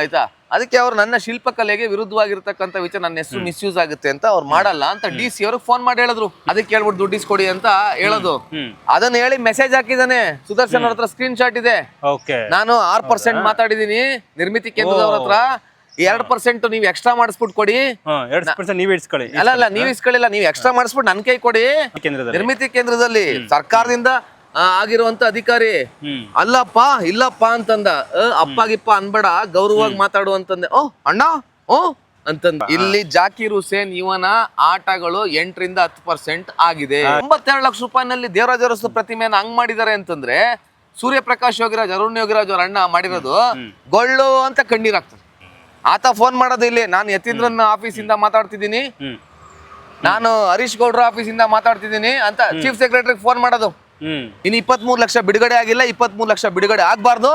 ಆಯ್ತಾ? ಅದಕ್ಕೆ ಅವ್ರು ನನ್ನ ಶಿಲ್ಪಕಲೆಗೆ ವಿರುದ್ಧವಾಗಿರ್ತಕ್ಕಂಥ ವಿಚಾರ ನನ್ನ ಹೆಸರು ಮಿಸ್ಯೂಸ್ ಆಗುತ್ತೆ ಅಂತ ಅವ್ರು ಮಾಡಲ್ಲ ಅಂತ ಡಿ ಸಿ ಅವ್ರಿಗೆ ಫೋನ್ ಮಾಡಿ ಹೇಳಿದ್ರು. ಅದಕ್ಕೆ ಹೇಳ್ಬಿಟ್ಟು ದುಡ್ಡು ಕೊಡಿ ಅಂತ ಹೇಳೋದು. ಅದನ್ನ ಹೇಳಿ ಮೆಸೇಜ್ ಹಾಕಿದಾನೆ. ಸುದರ್ಶನ್ ಅವ್ರ ಹತ್ರ ಸ್ಕ್ರೀನ್ ಶಾಟ್ ಇದೆ. ನಾನು ಆರ್ ಪರ್ಸೆಂಟ್ ಮಾತಾಡಿದೀನಿ. ನಿರ್ಮಿತಿ ಕೇಂದ್ರದವ್ರ ಹತ್ರ ಎರಡ್ ಪರ್ಸೆಂಟ್ ನೀವು ಎಕ್ಸ್ಟ್ರಾ ಮಾಡಿಸ್ಬಿಟ್ಟು ಕೊಡಿ. ನೀವ್ ಅಲ್ಲ ಅಲ್ಲ ನೀವ್ ಇಸ್ಕೊಳ್ಳಿಲ್ಲ ನೀವು ಎಕ್ಸ್ಟ್ರಾ ಮಾಡಿಸ್ಬಿಟ್ಟು ನನ್ ಕೈ ಕೊಡಿ. ನಿರ್ಮಿತಿ ಕೇಂದ್ರದಲ್ಲಿ ಸರ್ಕಾರದಿಂದ ಆಗಿರುವಂತ ಅಧಿಕಾರಿ ಅಲ್ಲಪ್ಪ ಇಲ್ಲಪ್ಪ ಅಂತಂದ ಅಪ್ಪಾಗಿಪ್ಪ ಅಪ್ಪ ಗಿಪ್ಪ ಅನ್ಬೇಡ ಗೌರವವಾಗಿ ಮಾತಾಡು ಅಂತಂದೆ ಓ ಅಣ್ಣ ಓ ಅಂತಂದ. ಇಲ್ಲಿ ಜಾಕೀರ್ ಹುಸೇನ್ ಇವನ ಆಟಗಳು ಎಂಟರಿಂದ ಹತ್ತು ಪರ್ಸೆಂಟ್ ಆಗಿದೆ. ಒಂಬತ್ತೆರಡು ಲಕ್ಷ ರೂಪಾಯಿನಲ್ಲಿ ದೇವರಾಜ ಅರಸು ಪ್ರತಿಮೆಯನ್ನು ಹಂಗ್ ಮಾಡಿದಾರೆ ಅಂತಂದ್ರೆ ಸೂರ್ಯಪ್ರಕಾಶ್ ಯೋಗಿರಾಜ್ ಅರುಣ್ ಯೋಗಿರಾಜ್ ಅವ್ರ ಅಣ್ಣ ಮಾಡಿರೋದು ಗೊಳ್ಳು ಅಂತ ಕಣ್ಣೀರಾಗ್ತದೆ ಆತ ಫೋನ್ ಮಾಡೋದು ಇಲ್ಲಿ. ನಾನು ಯತೀಂದ್ರನ್ ಆಫೀಸಿಂದ ಮಾತಾಡ್ತಿದ್ದೀನಿ. ನಾನು ಹರೀಶ್ ಗೌಡ್ರ ಆಫೀಸಿಂದ ಮಾತಾಡ್ತಿದ್ದೀನಿ ಅಂತ ಚೀಫ್ ಸೆಕ್ರೆಟರಿಗೆ ಫೋನ್ ಮಾಡೋದು. ಹ್ಮ್. ಇಪ್ಪತ್ತ್ ಮೂರು ಲಕ್ಷ ಬಿಡುಗಡೆ ಆಗಿಲ್ಲ ಇಪ್ಪತ್ಮೂರು ಲಕ್ಷ ಬಿಡುಗಡೆ ಆಗ್ಬಾರ್ದು.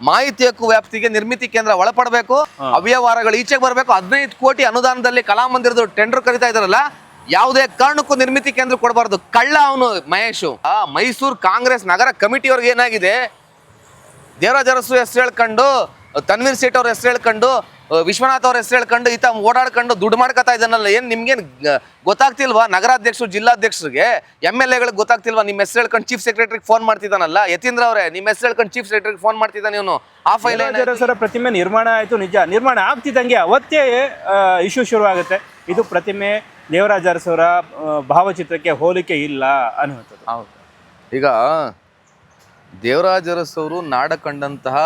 ಮಾಹಿತಿ ಹಕ್ಕು ವ್ಯಾಪ್ತಿಗೆ ನಿರ್ಮಿತಿ ಕೇಂದ್ರ ಒಳಪಡಬೇಕು. ಅವ್ಯವಹಾರಗಳು ಈಚೆಗೆ ಬರಬೇಕು. ಹದಿನೈದು ಕೋಟಿ ಅನುದಾನದಲ್ಲಿ ಕಲಾಮಂದಿರದ ಟೆಂಡರ್ ಕರಿತಾ ಇದಾರಲ್ಲ ಯಾವುದೇ ಕಾರಣಕ್ಕೂ ನಿರ್ಮಿತಿ ಕೇಂದ್ರ ಕೊಡಬಾರ್ದು. ಕಳ್ಳ ಅವನು ಮಹೇಶು. ಆ ಮೈಸೂರು ಕಾಂಗ್ರೆಸ್ ನಗರ ಕಮಿಟಿಯವ್ರಿಗೆ ಏನಾಗಿದೆ? ದೇವರಾಜರಸು ಹೆಸರು ಹೇಳ್ಕೊಂಡು ತನ್ವೀರ್ ಸೇಠ್ ಅವ್ರ ಹೆಸರು ಹೇಳ್ಕೊಂಡು ವಿಶ್ವನಾಥ್ ಅವ್ರ ಹೆಸರು ಹೇಳ್ಕೊಂಡು ಈತ ಓಡಾಡ್ಕೊಂಡು ದುಡ್ಡು ಮಾಡ್ಕೊತಾ ಇದ್ದಾನಲ್ಲ ಏನು ನಿಮ್ಗೇನ್ ಗೊತ್ತಾಗ್ತಿಲ್ವಾ? ನಗರಾಧ್ಯಕ್ಷರು ಜಿಲ್ಲಾಧ್ಯಕ್ಷರಿಗೆ ಎಂ ಎಲ್ ಎಗಳಿಗೆ ಗೊತ್ತಾಗ್ತಿಲ್ವಾ? ನಿಮ್ಮ ಹೆಸರು ಹೇಳ್ಕೊಂಡು ಚೀಫ್ ಸೆಕ್ರೆಟರಿಗೆ ಫೋನ್ ಮಾಡ್ತಿದ್ದಾನಲ್ಲ ಯತೀಂದ್ರ ಅವರೇ ನಿಮ್ಮ ಹೆಸರು ಹೇಳ್ಕೊಂಡು ಚೀಫ್ ಸೆಕ್ರೆಟರಿಗೆ ಫೋನ್ ಮಾಡ್ತಿದ್ದಾನೆ ಇವನು. ಆ ಫೈಲ್ ಸರ್ ಪ್ರತಿಮೆ ನಿರ್ಮಾಣ ಆಯಿತು ನಿಜ. ನಿರ್ಮಾಣ ಆಗ್ತಿದ್ದಂಗೆ ಅವತ್ತೇ ಇಶ್ಯೂ ಶುರುವಾಗುತ್ತೆ. ಇದು ಪ್ರತಿಮೆ ದೇವರಾಜ ಅರಸರ ಆ, ಭಾವಚಿತ್ರಕ್ಕೆ ಹೋಲಿಕೆ ಇಲ್ಲ ಅನ್ನುವಂಥದ್ದು. ಹೌದು. ಈಗ ದೇವರಾಜ ಅರಸವರು ನಾಡ ಕಂಡಂತಹ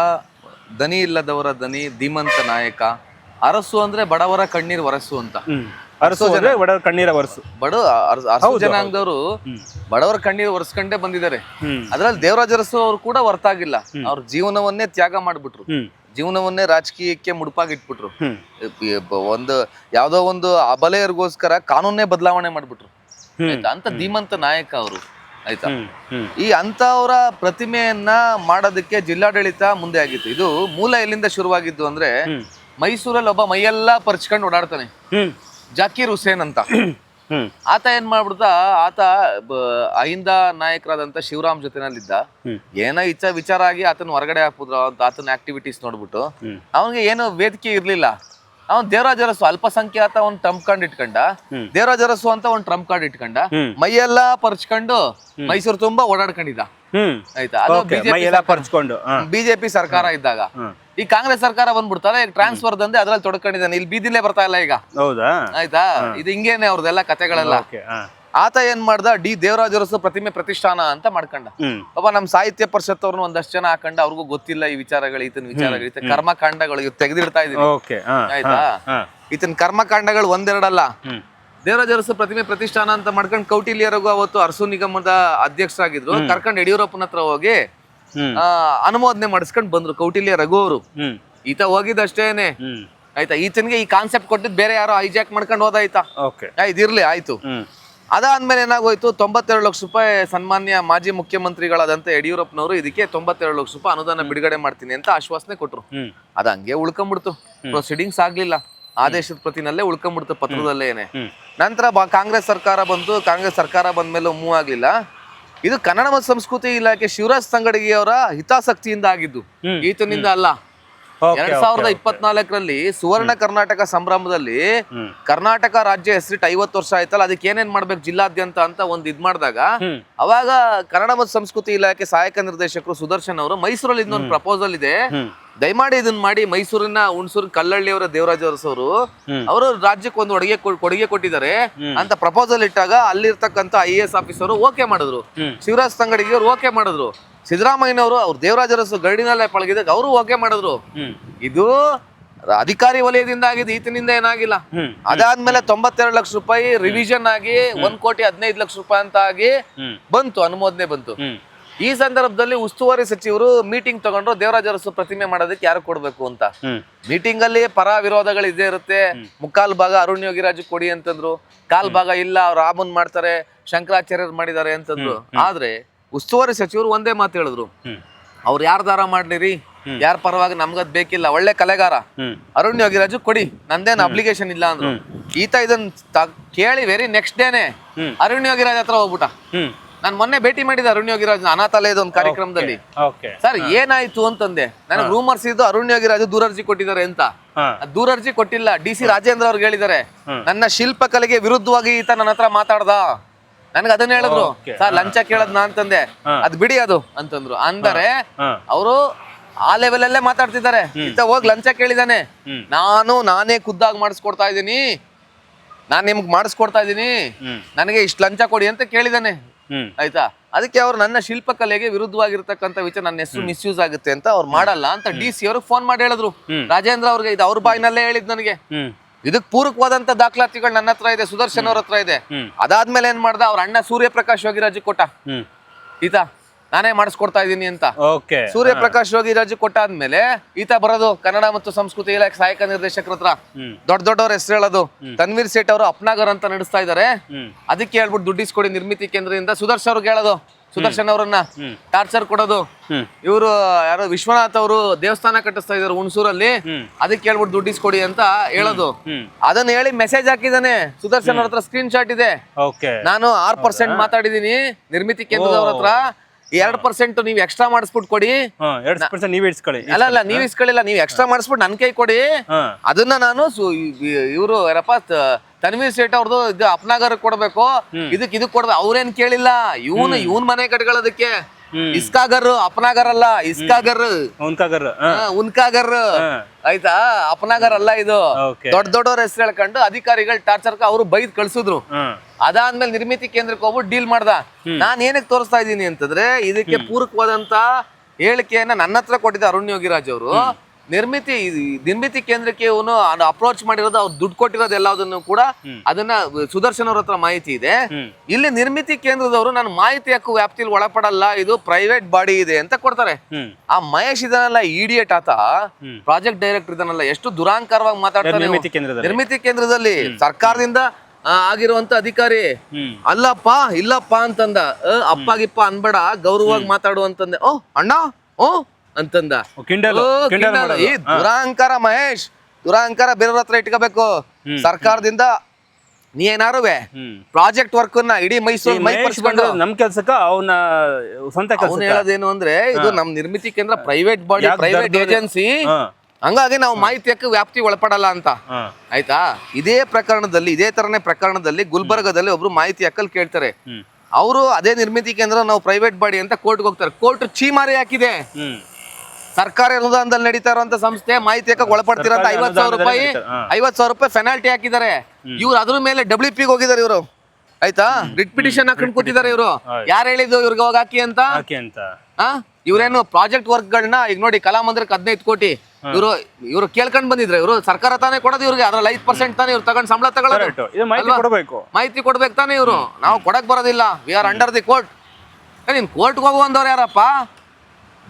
ದನಿ ಇಲ್ಲದವರ ದನಿ ಧೀಮಂತ ನಾಯಕ. ಅರಸು ಅಂದ್ರೆ ಬಡವರ ಕಣ್ಣೀರ್ ವರಸು ಅಂತ. ಅರಸು ಅಂದ್ರೆ ಒಡ ಕಣ್ಣೀರ ಬಡ ಅರ- ಅರಸು ಜನಾಂಗದವರು ಬಡವರ ಕಣ್ಣೀರ್ ಒರೆಸ್ಕೊಂಡೇ ಬಂದಿದ್ದಾರೆ. ಅದ್ರಲ್ಲಿ ದೇವರಾಜ ಅರಸು ಅವರು ಕೂಡ ಹೊರತಾಗಿಲ್ಲ. ಅವ್ರ ಜೀವನವನ್ನೇ ತ್ಯಾಗ ಮಾಡ್ಬಿಟ್ರು. ಹ್ಮ್. ಜೀವನವನ್ನೇ ರಾಜಕೀಯಕ್ಕೆ ಮುಡುಪಾಗಿಟ್ಬಿಟ್ರು. ಹ್ಮ್. ಈ ಬ- ಒಂದು ಯಾವ್ದೋ ಒಂದು ಅಬಲೆಯರಿಗೋಸ್ಕರ ಕಾನೂನೇ ಬದಲಾವಣೆ ಮಾಡ್ಬಿಟ್ರು. ಆಯ್ತಾ? ಅಂತ ಧೀಮಂತ ನಾಯಕ ಅವರು. ಆಯ್ತಾ? ಈ ಅಂತವರ ಪ್ರತಿಮೆಯನ್ನ ಮಾಡೋದಕ್ಕೆ ಜಿಲ್ಲಾಡಳಿತ ಮುಂದೆ ಆಗಿತ್ತು. ಇದು ಮೂಲ ಎಲ್ಲಿಂದ ಶುರುವಾಗಿದ್ದು ಅಂದ್ರೆ. ಮೈಸೂರಲ್ಲಿ ಒಬ್ಬ ಮೈಯೆಲ್ಲ ಪರ್ಚ್ಕೊಂಡು ಓಡಾಡ್ತಾನೆ. ಜಾಕೀರ್ ಹುಸೇನ್ ಅಂತ. ಆತ ಏನ್ ಮಾಡ್ಬಿಡ್ತ ಆತ ಅಹಿಂದ ನಾಯಕರಾದಂತ ಶಿವರಾಮ್ ಜೊತೆನಲ್ಲಿದ್ದ. ಏನೋ ಇಚ್ಛ ವಿಚಾರ ಆಗಿ ಆತನ ಹೊರಗಡೆ ಹಾಕ್ಬಿಟ್ರು. ಅಂತ ಆತನ ಆಕ್ಟಿವಿಟೀಸ್ ನೋಡ್ಬಿಟ್ಟು. ಅವನಿಗೆ ಏನು ವೇದಿಕೆ ಇರ್ಲಿಲ್ಲ. ಅವನ್ ದೇವರಾಜರಸು ಅಲ್ಪಸಂಖ್ಯಾತ ಒಂದ್ ಟ್ರಂಪ್ ಕಾರ್ಡ್ ಇಟ್ಕೊಂಡ. ದೇವರಾಜರಸು ಅಂತ ಒಂದ್ ಟ್ರಂಪ್ ಕಾರ್ಡ್ ಇಟ್ಕೊಂಡ. ಮೈ ಮೈಯೆಲ್ಲ ಪರ್ಚ್ಕೊಂಡು ಮೈಸೂರು ತುಂಬಾ ಓಡಾಡ್ಕೊಂಡಿದ್ದ. ಆಯ್ತಾ? ಅದು ಎಲ್ಲ ಬಿಜೆಪಿ ಸರ್ಕಾರ. ಇದ್ದಾಗ. ಈ ಕಾಂಗ್ರೆಸ್ ಸರ್ಕಾರ ಬಂದ್ಬಿಡ್ತಾರೆ ಈಗ ಟ್ರಾನ್ಸ್ಫರ್ ದಂದೆ ಅದ್ರಲ್ಲಿ ತೊಡ್ಕೊಂಡಿದ್ದಾನೆ. ಇಲ್ಲಿ ಬೀದಿಲೇ ಬರ್ತಾ ಇಲ್ಲ ಈಗ. ಹೌದಾ? ಆಯ್ತಾ? ಇದು ಹಿಂಗೇನೆ ಅವ್ರದ್ದೆಲ್ಲ ಕತೆಗಳೆಲ್ಲ ಆತ ಏನ್ ಮಾಡ್ದ? ಡಿ ದೇವರಾಜ ಅರಸು ಪ್ರತಿಮೆ ಪ್ರತಿಷ್ಠಾನ ಅಂತ ಮಾಡ್ಕೊಂಡ. ಪಾಪ ನಮ್ ಸಾಹಿತ್ಯ ಪರಿಷತ್ ಅವ್ರನ್ನ ಒಂದಷ್ಟು ಜನ ಹಾಕೊಂಡ ಅವ್ರಿಗೂ ಗೊತ್ತಿಲ್ಲ ಈ ವಿಚಾರಗಳು ಈತನ ವಿಚಾರಗಳು ಈತ ಕರ್ಮಕಾಂಡಗಳು ಇವ್ ತೆಗೆದಿಡ್ತಾ ಇದೀನಿ ಆಯ್ತಾ? ಈತನ ಕರ್ಮಕಾಂಡಗಳು ಒಂದೆರಡಲ್ಲ. ದೇವರಾಜರಸ ಪ್ರತಿಮೆ ಪ್ರತಿಷ್ಠಾನ ಅಂತ ಮಾಡ್ಕೊಂಡು ಕೌಟಿಲ್ಯರಿಗೂ ಅವತ್ತು ಅರಸು ನಿಗಮದ ಅಧ್ಯಕ್ಷರಾಗಿದ್ರು. ಕರ್ಕೊಂಡು ಯಡಿಯೂರಪ್ಪನ ಹತ್ರ ಹೋಗಿ ಅನುಮೋದನೆ ಮಾಡಿಸ್ಕೊಂಡು ಬಂದ್ರು ಕೌಟಿಲ್ಯ ರಘು ಅವರು ಈತ ಹೋಗಿದ್ದಷ್ಟೇನೆ. ಆಯ್ತಾ? ಈತನಿಗೆ ಈ ಕಾನ್ಸೆಪ್ಟ್ ಕೊಟ್ಟಿದ್ ಬೇರೆ ಯಾರೋ ಹೈಜಾಕ್ ಮಾಡ್ಕೊಂಡು ಹೋದಾಯ್ತಾ? ಓಕೆ. ಆಯ್ತು ಇರ್ಲಿ ಆಯ್ತು. ಹ್ಮ್. ಅದಾದ್ಮೇಲೆ ಏನಾಗೋಯ್ತು? ತೊಂಬತ್ತೆರಡು ಲಕ್ಷ ರೂಪಾಯಿ ಸನ್ಮಾನ್ಯ ಮಾಜಿ ಮುಖ್ಯಮಂತ್ರಿಗಳಾದಂತ ಯಡಿಯೂರಪ್ಪನವರು ಇದಕ್ಕೆ ತೊಂಬತ್ತೆರಡು ಲಕ್ಷ ರೂಪಾಯಿ ಅನುದಾನ ಬಿಡುಗಡೆ ಮಾಡ್ತೀನಿ ಅಂತ ಆಶ್ವಾಸನೆ ಕೊಟ್ರು. ಅದ ಹಂಗೆ ಉಳ್ಕೊಂಡ್ಬಿಡ್ತು ಪ್ರೊಸೀಡಿಂಗ್ಸ್ ಆಗ್ಲಿಲ್ಲ. ಆದೇಶದ ಪ್ರತಿನಲ್ಲೇ ಉಳ್ಕೊಂಡ್ಬಿಡ್ತು ಪತ್ರದಲ್ಲೇನೆ. ನಂತರ ಕಾಂಗ್ರೆಸ್ ಸರ್ಕಾರ ಬಂತು. ಕಾಂಗ್ರೆಸ್ ಸರ್ಕಾರ ಬಂದ್ಮೇಲೆ ಮೂವ್ ಆಗ್ಲಿಲ್ಲ. ಇದು ಕನ್ನಡ ಮತ್ತು ಸಂಸ್ಕೃತಿ ಇಲಾಖೆ ಶಿವರಾಜ್ ಸಂಗಡಿಗಿಯವರ ಹಿತಾಸಕ್ತಿಯಿಂದ ಆಗಿದ್ದು. ಈತನಿಂದ ಅಲ್ಲ. ಎರಡ್ ಸಾವಿರದ ಇಪ್ಪತ್ನಾಲ್ಕರಲ್ಲಿ ಸುವರ್ಣ ಕರ್ನಾಟಕ ಸಂಭ್ರಮದಲ್ಲಿ ಕರ್ನಾಟಕ ರಾಜ್ಯ ಹೆಸರಿಟ್ಟು ಐವತ್ತು ವರ್ಷ ಆಯ್ತಲ್ಲ ಅದಕ್ಕೆ ಏನೇನ್ ಮಾಡ್ಬೇಕು ಜಿಲ್ಲಾದ್ಯಂತ ಅಂತ ಒಂದ್ ಇದ್ ಮಾಡಿದಾಗ ಅವಾಗ ಕನ್ನಡ ಮತ್ತು ಸಂಸ್ಕೃತಿ ಇಲಾಖೆ ಸಹಾಯಕ ನಿರ್ದೇಶಕರು ಸುದರ್ಶನ್ ಅವರು ಮೈಸೂರಲ್ಲಿ ಇನ್ನೊಂದು ಪ್ರಪೋಸಲ್ ಇದೆ. ದಯಮಾಡಿ ಇದನ್ನ ಮಾಡಿ ಮೈಸೂರಿನ ಹುಣಸೂರು ಕಲ್ಲಳ್ಳಿಯವರ ದೇವರಾಜ ಅರಸವರು. ಅವರು ರಾಜ್ಯಕ್ಕೆ ಒಂದು ಒಡಗೆ ಕೊಡುಗೆ ಕೊಟ್ಟಿದ್ದಾರೆ. ಅಂತ ಪ್ರಪೋಸಲ್ ಇಟ್ಟಾಗ ಅಲ್ಲಿರ್ತಕ್ಕಂತ I A S officer okay ಮಾಡಿದ್ರು. ಶಿವರಾಜ್ ತಂಗಡಿಗೆ ಅವರು ಓಕೆ ಮಾಡಿದ್ರು. ಸಿದ್ದರಾಮಯ್ಯನವರು ಅವ್ರ ದೇವರಾಜ ಅರಸು ಗರ್ಡಿನಲ್ಲೇ ಪಳಗಿದಾಗ ಅವರು ಓಕೆ ಮಾಡಿದ್ರು. ಇದು ಅಧಿಕಾರಿ ವಲಯದಿಂದ ಆಗಿದೆ ಈತನಿಂದ ಏನಾಗಿಲ್ಲ. ಅದಾದ್ಮೇಲೆ ತೊಂಬತ್ತೆರಡು ಲಕ್ಷ ರೂಪಾಯಿ ರಿವಿಷನ್ ಆಗಿ ಒಂದ್ ಕೋಟಿ ಹದಿನೈದು ಲಕ್ಷ ರೂಪಾಯಿ ಅಂತ ಆಗಿ ಬಂತು ಅನುಮೋದನೆ ಬಂತು. ಈ ಸಂದರ್ಭದಲ್ಲಿ ಉಸ್ತುವಾರಿ ಸಚಿವರು ಮೀಟಿಂಗ್ ತಗೊಂಡ್ರು ದೇವರಾಜ ಅರಸು ಪ್ರತಿಮೆ ಮಾಡೋದಕ್ಕೆ ಯಾರು ಕೊಡ್ಬೇಕು ಅಂತ. ಮೀಟಿಂಗ್ ಅಲ್ಲಿ ಪರ ವಿರೋಧಗಳು ಇದೇ ಇರುತ್ತೆ ಮುಕ್ಕಾಲ್ ಭಾಗ ಅರುಣ್ ಯೋಗಿರಾಜು ಕೊಡಿ ಅಂತಂದ್ರು. ಕಾಲ್ ಭಾಗ ಇಲ್ಲ ಅವ್ರು ರಾಮನ್ ಮಾಡ್ತಾರೆ ಶಂಕರಾಚಾರ್ಯರು ಮಾಡಿದ್ದಾರೆ ಅಂತಂದ್ರು. ಆದ್ರೆ ಉಸ್ತುವಾರಿ ಸಚಿವರು ಒಂದೇ ಮಾತು ಹೇಳಿದ್ರು. ಅವ್ರು ಯಾರ್ ದಾರ ಮಾಡ್ಲಿರಿ? ಯಾರ ಪರವಾಗಿ ನಮ್ಗದ್ ಬೇಕಿಲ್ಲ ಒಳ್ಳೆ ಕಲೆಗಾರ. ಅರುಣ್ ಯೋಗಿರಾಜು ಕೊಡಿ ನಂದೇನು ಅಪ್ಲಿಕೇಶನ್ ಇಲ್ಲ ಅಂದ್ರು. ಈತ ಇದನ್ನ ತ- ಕೇಳಿ ವೆರಿ ನೆಕ್ಸ್ಟ್ ಡೇನೆ. ಅರುಣ್ ಯೋಗಿರಾಜ್ ಹತ್ರ ಹೋಗ್ಬಿಟ್ಟ. ನಾನು ಮೊನ್ನೆ ಭೇಟಿ ಮಾಡಿದ ಅರುಣ್ ಯೋಗಿರಾಜ್ ಅನಾಥಾಲಯದ ಒಂದು ಕಾರ್ಯಕ್ರಮದಲ್ಲಿ. ಸರ್ ಏನಾಯ್ತು ಅಂತಂದೆ? ನನಗೆ ರೂಮರ್ಸ್ ಇದ್ದು ಅರುಣ್ ಯೋಗಿರಾಜ್ ದೂರರ್ಜಿ ಕೊಟ್ಟಿದ್ದಾರೆ ಅಂತ. ದೂರ ಅರ್ಜಿ ದೂರರ್ಜಿ ಕೊಟ್ಟಿಲ್ಲ. ಡಿ ಸಿ ರಾಜೇಂದ್ರ ಅವ್ರಿಗೆ ಹೇಳಿದ್ದಾರೆ. ನನ್ನ ಶಿಲ್ಪಕಲೆಗೆ ವಿರುದ್ಧವಾಗಿ ಈತ ನನ್ನ ಹತ್ರ ಮಾತಾಡ್ದ. ನನಗೆ ಅದನ್ನ ಹೇಳಿದ್ರು. ಸರ್ ಲಂಚ ಕೇಳದ್ನ ಅಂತಂದೆ. ಹಾ. ಅದ್ ಬಿಡಿ ಅದು ಅಂತಂದ್ರು. ಅಂದರೆ ಅವರು ಆ ಲೆವೆಲ್ ಅಲ್ಲೇ ಮಾತಾಡ್ತಿದ್ದಾರೆ. ಈತ ಹೋಗಿ ಲಂಚ ಕೇಳಿದಾನೆ. ನಾನು ನಾನೇ ಖುದ್ದಾಗಿ ಮಾಡಿಸ್ಕೊಡ್ತಾ ಇದ್ದೀನಿ. ನಾನ್ ನಿಮ್ಗೆ ಮಾಡಿಸ್ಕೊಡ್ತಾ ಇದ್ದೀನಿ. ನನಗೆ ಇಷ್ಟು ಲಂಚ ಕೊಡಿ ಅಂತ ಕೇಳಿದಾನೆ. ಆಯ್ತಾ? ಅದಕ್ಕೆ ಅವ್ರು ನನ್ನ ಶಿಲ್ಪಕಲೆಗೆ ವಿರುದ್ಧವಾಗಿರ್ತಕ್ಕಂಥ ವಿಚಾರ ನನ್ನ ಹೆಸರು ಮಿಸ್ಯೂಸ್ ಆಗುತ್ತೆ ಅಂತ ಅವ್ರು ಮಾಡಲ್ಲ ಅಂತ ಡಿ ಸಿ ಅವ್ರಿಗೆ ಫೋನ್ ಮಾಡಿ ಹೇಳಿದ್ರು. ರಾಜೇಂದ್ರ ಅವ್ರಿಗೆ ಇದು ಅವ್ರ ಬಾಯಿನಲ್ಲೇ ಹೇಳಿದ್ ನನಗೆ. ಇದಕ್ ಪೂರಕವಾದಂತ ದಾಖಲಾತಿಗಳು ನನ್ನ ಹತ್ರ ಇದೆ ಸುದರ್ಶನ್ ಅವ್ರ ಹತ್ರ ಇದೆ. ಅದಾದ್ಮೇಲೆ ಏನ್ ಮಾಡ್ದ? ಅವ್ರ ಅಣ್ಣ ಸೂರ್ಯಪ್ರಕಾಶ್ ಯೋಗಿರಾಜ್ ಕೊಟ್ಟ ಈತ? ನಾನೇ ಮಾಡಿಸ್ಕೊಡ್ತಾ ಇದ್ದೀನಿ ಅಂತ. ಓಕೆ ಸೂರ್ಯಪ್ರಕಾಶ್ ಯೋಗಿರಾಜ್ ಕೊಟ್ಟಾದ್ಮೇಲೆ ಈತ ಬರೋದು ಕನ್ನಡ ಮತ್ತು ಸಂಸ್ಕೃತಿ ಇಲಾಖೆ ಸಹಾಯಕ ನಿರ್ದೇಶಕರ ಹತ್ರ. ದೊಡ್ಡ ದೊಡ್ಡವ್ರ ಹೆಸರು ಹೇಳೋದು. ತನ್ವೀರ್ ಸೇಟ್ ಅವರು ಅಪ್ನಾಗರ್ ಅಂತ ನಡೆಸ್ತಾ ಇದ್ದಾರೆ ಹ್ಮ್. ಅದಕ್ಕೆ ಹೇಳ್ಬಿಟ್ಟು ದುಡ್ಡಿಸ್ಕೊಡಿ ನಿರ್ಮಿತಿ ಕೇಂದ್ರದಿಂದ ಸುದರ್ಶನ್ ಅವ್ರಿಗೆ ಹೇಳೋದು. ಸುದರ್ಶನ್ ಅವರನ್ನ ಟಾರ್ಚರ್ ಕೊಡೋದು. ಇವರು ಯಾರೋ ವಿಶ್ವನಾಥ್ ಅವರು ದೇವಸ್ಥಾನ ಕಟ್ಟಿಸ್ತಾ ಇದಾರೆ ಹುಣಸೂರಲ್ಲಿ. ಅದಕ್ಕೆ ಹೇಳ್ಬಿಟ್ಟು ದುಡ್ಡಿಸ್ಕೊಡಿ ಅಂತ ಹೇಳೋದು. ಅದನ್ನ ಹೇಳಿ ಮೆಸೇಜ್ ಹಾಕಿದಾನೆ. ಸುದರ್ಶನ್ ಅವ್ರ ಹತ್ರ ಸ್ಕ್ರೀನ್ ಶಾಟ್ ಇದೆ ನಾನು ಆರ್ ಪರ್ಸೆಂಟ್ ಮಾತಾಡಿದೀನಿ. ನಿರ್ಮಿತಿ ಕೇಂದ್ರದವ್ರ ಹತ್ರ. ಎರಡ್ ಪರ್ಸೆಂಟ್ ನೀವು ಎಕ್ಸ್ಟ್ರಾ ಮಾಡಿಸ್ಬಿಟ್ಟು ಕೊಡಿ. ನೀವ್ ಎರಡ್ ಪರ್ಸೆಂಟ್ ನೀವೇ ಇಡ್ಸ್ಕೊಳ್ಳಿ ಅಲ್ಲ ಅಲ್ಲ ನೀವ್ ಇಸ್ಕೊಳ್ಳಿಲ್ಲ ನೀವ್ ಎಕ್ಸ್ಟ್ರಾ ಮಾಡಿಸ್ಬಿಟ್ಟು ನನ್ ಕೈ ಕೊಡಿ. ಅದನ್ನ ನಾನು ಇವರು ಯಾರಪ್ಪ ತನ್ವೀರ್ ಸೇಠ್ ಅವ್ರದ್ದು ಇದು ಅಪ್ನಾಗರ್ ಕೊಡ್ಬೇಕು. ಇದಕ್ ಇದಕ್ ಕೊಡ್ಬೇಕು. ಅವ್ರೇನ್ ಕೇಳಿಲ್ಲ? ಇವನು ಇವನ್ ಮನೆ ಕಟ್ಕೊಳ್ಳೋದಕ್ಕೆ. ಇಸ್ಕಾಗರ್ ಅಪನಾಗರ್ ಅಲ್ಲ ಇಸ್ಕಾಗರ್ ಉನ್ಕಾಗರ್ ಉನ್ಕಾಗರ್. ಆಯ್ತಾ? ಅಪನಾಗರ್ ಅಲ್ಲ ಇದು ದೊಡ್ಡ ದೊಡ್ಡವ್ರ ಹೆಸರು ಹೇಳ್ಕೊಂಡು ಅಧಿಕಾರಿಗಳು ಟಾರ್ಚರ್ ಅವರು ಬೈದ್ ಕಳ್ಸಿದ್ರು. ಅದಾದ್ಮೇಲೆ ನಿರ್ಮಿತಿ ಕೇಂದ್ರಕ್ಕೆ ಹೋಗ್ಬಿಟ್ಟು ಡೀಲ್ ಮಾಡ್ದ. ನಾನ್ ಏನಕ್ಕೆ ತೋರಿಸ್ತಾ ಇದ್ದೀನಿ ಅಂತಂದ್ರೆ ಇದಕ್ಕೆ ಪೂರಕವಾದಂತ ಹೇಳಿಕೆಯನ್ನ ನನ್ನ ಹತ್ರ ಕೊಟ್ಟಿದ್ದ ಅರುಣ್ ಯೋಗಿರಾಜ್ ಅವರು. ನಿರ್ಮಿತಿ ನಿರ್ಮಿತಿ ಕೇಂದ್ರಕ್ಕೆ ಇವನು ಅಪ್ರೋಚ್ ಮಾಡಿರೋದು ಅವ್ರು ದುಡ್ಡು ಕೊಟ್ಟಿರೋದು ಎಲ್ಲದನ್ನು ಕೂಡ ಅದನ್ನ ಸುದರ್ಶನ್ ಅವ್ರ ಹತ್ರ ಮಾಹಿತಿ ಇದೆ. ಇಲ್ಲಿ ನಿರ್ಮಿತಿ ಕೇಂದ್ರದವರು ನಾನು ಮಾಹಿತಿ ಹಕ್ಕು ವ್ಯಾಪ್ತಿಯಲ್ಲಿ ಒಳಪಡಲ್ಲ ಇದು ಪ್ರೈವೇಟ್ ಬಾಡಿ ಇದೆ ಅಂತ ಕೊಡ್ತಾರೆ. ಆ ಮಹೇಶ್ ಇದನ್ನೆಲ್ಲ ಇಡಿಯೇಟ್ ಆತ. ಪ್ರಾಜೆಕ್ಟ್ ಡೈರೆಕ್ಟರ್ ಇದನ್ನೆಲ್ಲ ಎಷ್ಟು ದುರಾಂಕಾರವಾಗಿ ಮಾತಾಡ್ತಾರೆ. ನಿರ್ಮಿತಿ ಕೇಂದ್ರದಲ್ಲಿ? ನಿರ್ಮಿತಿ ಕೇಂದ್ರದಲ್ಲಿ ಸರ್ಕಾರದಿಂದ ಆಗಿರುವಂತ ಅಧಿಕಾರಿ ಅಲ್ಲಪ್ಪ ಇಲ್ಲಪ್ಪ ಅಂತಂದ. ಅಪ್ಪಾಗಿಪ್ಪ ಅಪ್ಪ ಗಿಪ್ಪ ಅನ್ಬೇಡ ಗೌರವವಾಗಿ ಮಾತಾಡು ಅಂತಂದೆ ಓ ಅಣ್ಣ ಓ ಅಂತಂದ. ಕಿಂಡಲ್. ಈ ದುರಾಂಕಾರ ಮಹೇಶ್. ದುರಾಂಕರ ಬೇರೆಯವ್ರ ಹತ್ರ ಇಟ್ಕೋಬೇಕು. ಸರ್ಕಾರದಿಂದ ನೀ ಏನಾರುವೆ ಪ್ರಾಜೆಕ್ಟ್ ವರ್ಕ್ನ ಇಡೀ ಮೈಸೂರು ಮೈ ನಮ್ ಕೆಲ್ಸಕ್ಕ ಅವನ ಸ್ವಂತ ಅವ್ನು ಹೇಳೋದೇನು ಅಂದ್ರೆ ಇದು ನಮ್ ನಿರ್ಮಿತಿ ಕೇಂದ್ರ ಪ್ರೈವೇಟ್ ಬಾಡಿ ಪ್ರೈವೇಟ್ ಏಜೆನ್ಸಿ ಹಂಗಾಗಿ ನಾವು ಮಾಹಿತಿ ಹಕ್ಕು ವ್ಯಾಪ್ತಿ ಒಳಪಡಲ್ಲ ಅಂತ. ಆಯ್ತಾ? ಇದೇ ಪ್ರಕರಣದಲ್ಲಿ ಇದೇ ತರನೇ ಪ್ರಕರಣದಲ್ಲಿ ಗುಲ್ಬರ್ಗದಲ್ಲಿ ಒಬ್ರು ಮಾಹಿತಿ ಹಕ್ಕಲ್ ಕೇಳ್ತಾರೆ. ಅವರು ಅದೇ ನಿರ್ಮಿತಿ ಕೇಂದ್ರ ನಾವು ಪ್ರೈವೇಟ್ ಬಾಡಿ ಅಂತ ಕೋರ್ಟ್ಗೆ ಹೋಗ್ತಾರೆ. ಕೋರ್ಟ್ ಚೀಮಾರಿ ಹಾಕಿದೆ. ಸರ್ಕಾರಿ ಅನುದಾನದಲ್ಲಿ ನಡೀತಾ ಇರುವಂತ ಸಂಸ್ಥೆ ಮಾಹಿತಿ ಒಳಪಡ್ತಿರೋ ಐವತ್ ಸಾವಿರ ರೂಪಾಯಿ. ಐವತ್ ಸಾವಿರ ರೂಪಾಯಿ ಪೆನಾಲ್ಟಿ ಹಾಕಿದ್ದಾರೆ. ಇವ್ರು ಅದ್ರ ಮೇಲೆ ಡಬ್ಲ್ಯೂ ಪಿಗೆ ಹೋಗಿದ್ದಾರೆ ಇವರು. ಆಯ್ತಾ? ರಿಟ್ ಪಿಟಿಷನ್ ಹಾಕೊಂಡು ಕೊಟ್ಟಿದ್ದಾರೆ ಇವರು. ಯಾರು ಹೇಳಿದ್ದು ಇವ್ರಿಗೆ ಹೋಗಿ ಹಾಕಿ ಅಂತ? ಇವ್ರೇನು ಪ್ರಾಜೆಕ್ಟ್ ವರ್ಕ್ ಗಳನ್ನ ಈಗ ನೋಡಿ ಕಲಾಮಂದಿರಕ್ಕೆ ಹದಿನೈದು ಕೋಟಿ. ಇವರು ಇವರು ಕೇಳ್ಕೊಂಡ್ ಬಂದಿದ್ರೆ. ಇವರು ಸರ್ಕಾರ ತಾನೇ ಕೊಡೋದು ಇವ್ರಿಗೆ. ಅದ್ರಲ್ಲಿ ಐದು ಪರ್ಸೆಂಟ್ ತಾನೇ ಇವ್ರು ತಗೊಂಡ್ ಸಂಬಳ ತಗೊಳ್ಳೋದು. ಮಾಹಿತಿ ಕೊಡ್ಬೇಕು. ತಾನೇ ಇವರು. ನಾವು ಕೊಡಕ್ ಬರೋದಿಲ್ಲ. We are under the court ನೀನ್ ಕೋರ್ಟ್ಗೆ ಹೋಗುವಂದವ್ರು ಯಾರಪ್ಪ?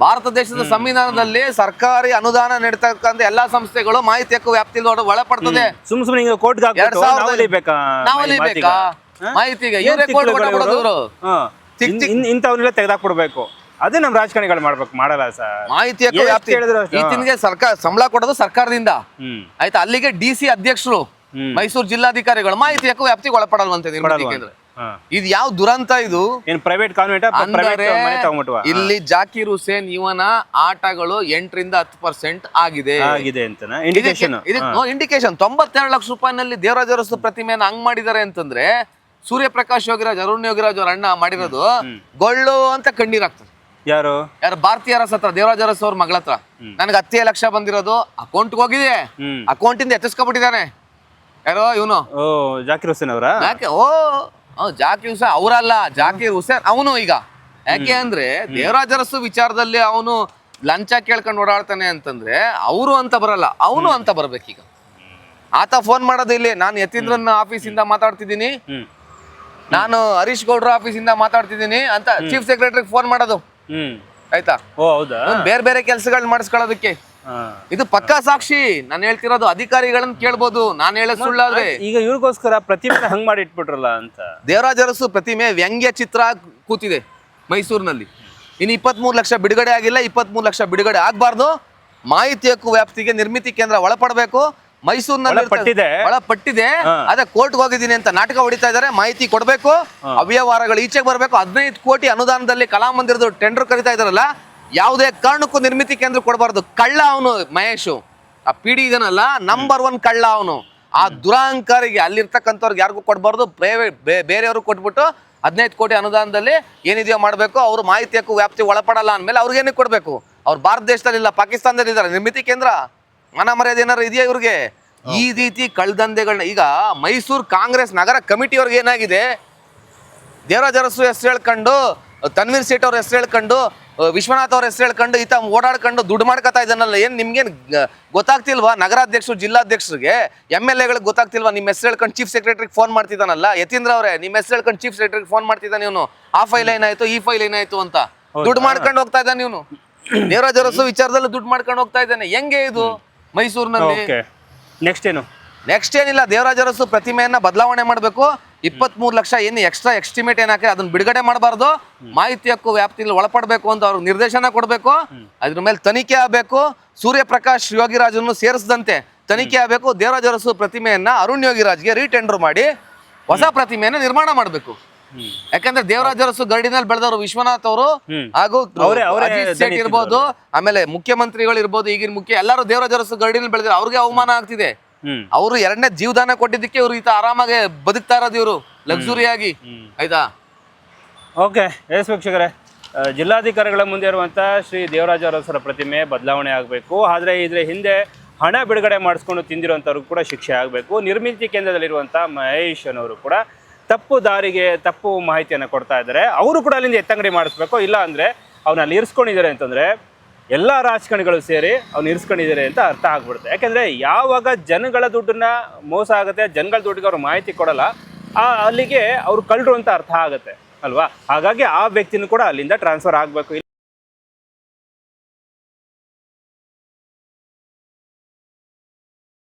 ಭಾರತ ದೇಶದ ಸಂವಿಧಾನದಲ್ಲಿ ಸರ್ಕಾರಿ ಅನುದಾನ ನೀಡತಕ್ಕಂತ ಎಲ್ಲಾ ಸಂಸ್ಥೆಗಳು ಮಾಹಿತಿ ಹಕ್ಕು ವ್ಯಾಪ್ತಿಯಲ್ಲಿ ಒಳಪಡ್ತದೆ. ಸುಮ್ ಸುಮ್ಮನೆ ಹಿಂಗ ಕೋರ್ಟ್ಗೆ ಎರಡ್ ಹಾಕ್ಬಿಟ್ಟು ಸಾವಿರದ- ನಾವು ಅಲಿಬೇಕಾ ನಾವು ಅಲಿಬೇಕಾ? ಮಾಹಿತಿಗೆ ಇವರೇ? ಕೋರ್ಟ್ ತೆಗೆದಾಕ್ಬಿಡ್ಬೇಕು. ಅದೇ ನಮ್ ರಾಜಕಾರಣಿಗಳು ಮಾಡ್ಬೇಕು ಮಾಡಲ್ಲ ಸರ್. ಮಾಹಿತಿ ಹಕ್ಕು ವ್ಯಾಪ್ತಿ. ಈತನಿಗೆ ಸರ್ಕಾರ ಸಂಬಳ ಕೊಡೋದು ಸರ್ಕಾರದಿಂದ. ಆಯ್ತಾ? ಅಲ್ಲಿಗೆ ಡಿ ಸಿ ಅಧ್ಯಕ್ಷರು. ಮೈಸೂರು ಜಿಲ್ಲಾಧಿಕಾರಿಗಳು ಮಾಹಿತಿ ಹಕ್ಕು ವ್ಯಾಪ್ತಿಗೆ ಒಳಪಡಲ್ವಂತೆ ಇದು ಯಾವ ದುರಂತ ಇದು? ಏನ್ ಪ್ರೈವೇಟ್ ಕಾನ್ವೆಂಟ್ ಇಲ್ಲಿ ಜಾಕಿರ್ ಹುಸೇನ್ ಇವನ ಆಟಗಳು ಎಂಟರಿಂದ ಹತ್ತು ಪರ್ಸೆಂಟ್ ಆಗಿದೆ. ಆಗಿದೆ ಇಂಡಿಕೇಶನ್ ಇಂಡಿಕೇಶನ್ ತೊಂಬತ್ತೆರಡು ಲಕ್ಷ ರೂಪಾಯಿನಲ್ಲಿ ದೇವರಾಜ ಅರಸು ಪ್ರತಿಮೆಯನ್ನು ಹಂಗ್ ಮಾಡಿದ್ದಾರೆ ಅಂತಂದ್ರೆ ಸೂರ್ಯಪ್ರಕಾಶ್ ಯೋಗಿರಾಜ್ ಅರುಣ್ ಯೋಗಿರಾಜ್ ಅವ್ರ ಅಣ್ಣ ಮಾಡಿರೋದು ಗೊಳ್ಳು ಅಂತ ಕಣ್ಣೀರಾಗ್ತದೆ ಯಾರು? ಯಾರು ಭಾರತೀಯ ಅರಸ್ ಹತ್ರ ದೇವರಾಜ ಅರಸ್ ಅವ್ರ ಮಗಳ ಹತ್ರ. ನನಗೆ ಹತ್ತೇ ಲಕ್ಷ ಬಂದಿರೋದು ಅಕೌಂಟ್ ಹೋಗಿದೆ ಅಕೌಂಟ್ ಇಂದ ಎತ್ತಿಸ್ಕೊಬಿಟ್ಟಿದ್ದಾನೆ. ಯಾರೋ ಇವನು? ಓ ಜಾಕಿರ್ ಹುಸೇನ್ ಅವರ? ಓ, ಜಾಕೀರ್ ಹುಸೇನ್ ಅವರಲ್ಲ ಜಾಕಿ ಹುಸೇನ್ ಅವನು ಈಗ. ಯಾಕೆ ಅಂದ್ರೆ ದೇವರಾಜ ಅರಸು ವಿಚಾರದಲ್ಲಿ ಅವನು ಲಂಚ ಕೇಳ್ಕೊಂಡು ಓಡಾಡ್ತಾನೆ ಅಂತಂದ್ರೆ ಅವರು ಅಂತ ಬರಲ್ಲ ಅವನು ಅಂತ ಬರ್ಬೇಕೀಗ. ಆತ ಫೋನ್ ಮಾಡೋದು ಇಲ್ಲಿ ನಾನು ಯತೀಂದ್ರನ್ ಆಫೀಸಿಂದ ಮಾತಾಡ್ತಿದ್ದೀನಿ. ನಾನು ಹರೀಶ್ ಗೌಡ್ರ ಆಫೀಸಿಂದ ಮಾತಾಡ್ತಿದ್ದೀನಿ ಅಂತ ಚೀಫ್ ಸೆಕ್ರೆಟರಿಗೆ ಫೋನ್ ಮಾಡೋದು. ಆಯ್ತಾ? ಬೇರೆ ಬೇರೆ ಕೆಲಸಗಳನ್ನ ಮಾಡಿಸ್ಕೊಳ್ಳೋದಕ್ಕೆ. ಇದು ಪಕ್ಕಾ ಸಾಕ್ಷಿ. ನಾನು ಹೇಳ್ತಿರೋದು ಅಧಿಕಾರಿಗಳನ್ನ ಕೇಳ್ಬೋದು. ನಾನು ಹೇಳ ಸುಳ್ಳಾದ್ರೆ ಈಗ ಇವ್ರಿಗೋಸ್ಕರ ಪ್ರತಿಮೆ ಹಂಗ್ ಮಾಡಿ ಇಟ್ಬಿಟ್ರಲ್ಲ ಅಂತ. ದೇವರಾಜ ಅರಸು ಪ್ರತಿಮೆ ವ್ಯಂಗ್ಯ ಚಿತ್ರ ಕೂತಿದೆ ಮೈಸೂರಿನಲ್ಲಿ. ಇನ್ನು ಇಪ್ಪತ್ಮೂರು ಲಕ್ಷ ಬಿಡುಗಡೆ ಆಗಿಲ್ಲ. ಇಪ್ಪತ್ಮೂರು ಲಕ್ಷ ಬಿಡುಗಡೆ ಆಗಬಾರ್ದು. ಮಾಹಿತಿ ಹಕ್ಕು ವ್ಯಾಪ್ತಿಗೆ ನಿರ್ಮಿತಿ ಕೇಂದ್ರ ಒಳಪಡಬೇಕು. ಮೈಸೂರಿನಲ್ಲಿ ಪಟ್ಟಿದೆ. ಒಳಪಟ್ಟಿದೆ. ಅದೇ ಕೋರ್ಟ್ಗೆ ಹೋಗಿದ್ದೀನಿ ಅಂತ ನಾಟಕ ಹೊಡಿತಾ ಇದ್ದಾರೆ. ಮಾಹಿತಿ ಕೊಡಬೇಕು. ಅವ್ಯವಹಾರಗಳು ಈಚೆಗೆ ಬರಬೇಕು. ಹದಿನೈದು ಕೋಟಿ ಅನುದಾನದಲ್ಲಿ ಕಲಾಮಂದಿರದ ಟೆಂಡರ್ ಕರಿತಾ ಇದಾರಲ್ಲ ಯಾವುದೇ ಕಾರಣಕ್ಕೂ ನಿರ್ಮಿತಿ ಕೇಂದ್ರ ಕೊಡಬಾರ್ದು. ಕಳ್ಳ ಅವನು ಮಹೇಶು. ಆ ಪಿಡಿ ಇದನ್ನಲ್ಲ ನಂಬರ್ ಒನ್ ಕಳ್ಳ ಅವನು. ಆ ದುರಾಂಕಾರಿಗೆ ಅಲ್ಲಿರ್ತಕ್ಕಂಥವ್ರಿಗೆ ಯಾರಿಗೂ ಕೊಡಬಾರ್ದು. ಬೇರೆಯವ್ರಿಗೆ ಕೊಟ್ಬಿಟ್ಟು ಹದಿನೈದು ಕೋಟಿ ಅನುದಾನದಲ್ಲಿ ಏನಿದೆಯೋ ಮಾಡಬೇಕು. ಅವರು ಮಾಹಿತಿ ಹಕ್ಕು ವ್ಯಾಪ್ತಿ ಒಳಪಡಲ್ಲ ಅಂದಮೇಲೆ ಅವ್ರಿಗೇನೇ ಕೊಡಬೇಕು? ಅವ್ರು ಭಾರತ ದೇಶದಲ್ಲಿ ಇಲ್ಲ ಪಾಕಿಸ್ತಾನದಲ್ಲಿ ಇದ್ದಾರೆ. ನಿರ್ಮಿತಿ ಕೇಂದ್ರ? ಮನ ಮರ್ಯಾದೆ ಏನಾರು ಇದೆಯಾ ಇವ್ರಿಗೆ? ಈ ರೀತಿ ಕಳ್ದಂಧೆಗಳನ್ನ ಈಗ ಮೈಸೂರು ಕಾಂಗ್ರೆಸ್ ನಗರ ಕಮಿಟಿಯವ್ರಿಗೆ ಏನಾಗಿದೆ? ದೇವರಾಜ ಅರಸು ಹೆಸರು ಹೇಳ್ಕೊಂಡು ತನ್ವೀರ್ ಸೇಠ್ ಅವ್ರ ಹೆಸರು ಹೇಳ್ಕೊಂಡು ವಿಶ್ವನಾಥ್ ಅವ್ರ ಹೆಸರು ಹೇಳ್ಕೊಂಡು ಈತ ಓಡಾಡ್ಕೊಂಡು ದುಡ್ಡು ಮಾಡ್ಕೊತಾ ಇದನ್ನಲ್ಲ ಏನು ನಿಮ್ಗೇನು ಗೊತ್ತಾಗ್ತಿಲ್ವಾ? ನಗರಾಧ್ಯಕ್ಷರು ಜಿಲ್ಲಾಧ್ಯಕ್ಷರಿಗೆ ಎಂ ಎಲ್ ಎಗಳಿಗೆ ಗೊತ್ತಾಗ್ತಿಲ್ವಾ? ನಿಮ್ಮ ಹೆಸರು ಹೇಳ್ಕೊಂಡು ಚೀಫ್ ಸೆಕ್ರೆಟರಿಗೆ ಫೋನ್ ಮಾಡ್ತಿದ್ದಾನಲ್ಲ ಯತೀಂದ್ರ ಅವರೇ ನಿಮ್ಮ ಹೆಸರು ಹೇಳ್ಕೊಂಡು ಚೀಫ್ ಸೆಕ್ರೆಟರಿಗೆ ಫೋನ್ ಮಾಡ್ತಿದ್ದಾನೆ ಇವನು. ಆ ಫೈಲ್ ಏನಾಯ್ತು ಈ ಫೈಲ್ ಏನಾಯ್ತು ಅಂತ. ದುಡ್ಡು ಮಾಡ್ಕೊಂಡು ಹೋಗ್ತಾ ಇದ್ದಾನೆ ಇವನು. ದೇವರಾಜ ಅರಸು ವಿಚಾರದಲ್ಲಿ ದುಡ್ಡು ಮಾಡ್ಕೊಂಡು ಹೋಗ್ತಾ ಇದ್ದಾನೆ. ಹೆಂಗೆ ಇದು ಮೈಸೂರಿನಲ್ಲಿ? ನೆಕ್ಸ್ಟ್ ಏನು? ನೆಕ್ಸ್ಟ್ ಏನಿಲ್ಲ ದೇವರಾಜ ಅರಸು ಪ್ರತಿಮೆಯನ್ನ ಬದಲಾವಣೆ ಮಾಡಬೇಕು. ಇಪ್ಪತ್ಮೂರು ಲಕ್ಷ ಏನು ಎಕ್ಸ್ಟ್ರಾ ಎಕ್ಸ್ಟಿಮೇಟ್ ಏನಾಕೆ ಅದನ್ನ ಬಿಡುಗಡೆ ಮಾಡಬಾರ್ದು. ಮಾಹಿತಿ ಹಕ್ಕು ವ್ಯಾಪ್ತಿಯಲ್ಲಿ ಒಳಪಡಬೇಕು ಅಂತ ಅವ್ರಿಗೆ ನಿರ್ದೇಶನ ಕೊಡಬೇಕು. ಅದ್ರ ಮೇಲೆ ತನಿಖೆ ಆಗಬೇಕು. ಸೂರ್ಯಪ್ರಕಾಶ್ ಯೋಗಿರಾಜನ್ನು ಸೇರಿಸದಂತೆ ತನಿಖೆ ಆಗಬೇಕು. ದೇವರಾಜ ಅರಸು ಪ್ರತಿಮೆಯನ್ನ ಅರುಣ್ ಯೋಗಿರಾಜ್ಗೆ ರೀಟೆಂಡರ್ ಮಾಡಿ ಹೊಸ ಪ್ರತಿಮೆಯನ್ನ ನಿರ್ಮಾಣ ಮಾಡಬೇಕು. ಯಾಕಂದ್ರೆ ದೇವರಾಜ ಅರಸು ಗರ್ಡಿನಲ್ಲಿ ಬೆಳೆದವರು ವಿಶ್ವನಾಥ್ ಅವರು. ಹಾಗೂ ಇರ್ಬೋದು. ಆಮೇಲೆ ಮುಖ್ಯಮಂತ್ರಿಗಳು ಇರ್ಬೋದು ಈಗಿನ ಮುಖ್ಯ ಎಲ್ಲರೂ ದೇವರಾಜ ಅರಸು ಬೆಳೆದ್ರೆ ಬೆಳೆದಿರೋ ಅವ್ರಿಗೆ ಅವಮಾನ ಆಗ್ತಿದೆ. ಅವರು ಎರಡನೇ ಜೀವದಾನ ಕೊಟ್ಟಿದ್ದಕ್ಕೆ ಇವರು ಈತ ಆರಾಮಾಗಿ ಬದುಕ್ತಾ ಇರೋದು ಇವರು ಲಕ್ಸುರಿಯಾಗಿ ಆಯ್ತಾ? ಓಕೆ ಎಸ್ ವೀಕ್ಷಕರೇ ಜಿಲ್ಲಾಧಿಕಾರಿಗಳ ಮುಂದೆ ಇರುವಂಥ ಶ್ರೀ ದೇವರಾಜ ಅರಸರ ಪ್ರತಿಮೆ ಬದಲಾವಣೆ ಆಗಬೇಕು. ಆದರೆ ಇದ್ರ ಹಿಂದೆ ಹಣ ಬಿಡುಗಡೆ ಮಾಡಿಸ್ಕೊಂಡು ತಿಂದಿರುವಂಥವ್ರಿಗೂ ಕೂಡ ಶಿಕ್ಷೆ ಆಗಬೇಕು. ನಿರ್ಮಿತಿ ಕೇಂದ್ರದಲ್ಲಿರುವಂಥ ಮಹೇಶ್ ಅನ್ನೋರು ಕೂಡ ತಪ್ಪು ದಾರಿಗೆ ತಪ್ಪು ಮಾಹಿತಿಯನ್ನು ಕೊಡ್ತಾ ಇದ್ದಾರೆ. ಅವರು ಕೂಡ ಅಲ್ಲಿಂದ ಎತ್ತಂಗಡಿ ಮಾಡಿಸ್ಬೇಕು. ಇಲ್ಲ ಅಂದರೆ ಅವನಲ್ಲಿ ಅಲ್ಲಿ ಇರಿಸ್ಕೊಂಡಿದ್ದಾರೆ ಅಂತಂದರೆ ಎಲ್ಲ ರಾಜಕಾರಣಿಗಳು ಸೇರಿ ಅವ್ನು ಇರಿಸ್ಕೊಂಡಿದ್ದಾರೆ ಅಂತ ಅರ್ಥ ಆಗ್ಬಿಡುತ್ತೆ. ಯಾಕೆಂದರೆ ಯಾವಾಗ ಜನಗಳ ದುಡ್ಡನ್ನ ಮೋಸ ಆಗುತ್ತೆ, ಜನಗಳ ದುಡ್ಡಿಗೆ ಅವ್ರು ಮಾಹಿತಿ ಕೊಡಲ್ಲ, ಆ ಅಲ್ಲಿಗೆ ಅವ್ರು ಕಳ್ಳರು ಅಂತ ಅರ್ಥ ಆಗುತ್ತೆ, ಅಲ್ವಾ? ಹಾಗಾಗಿ ಆ ವ್ಯಕ್ತಿನೂ ಕೂಡ ಅಲ್ಲಿಂದ ಟ್ರಾನ್ಸ್ಫರ್ ಆಗಬೇಕು.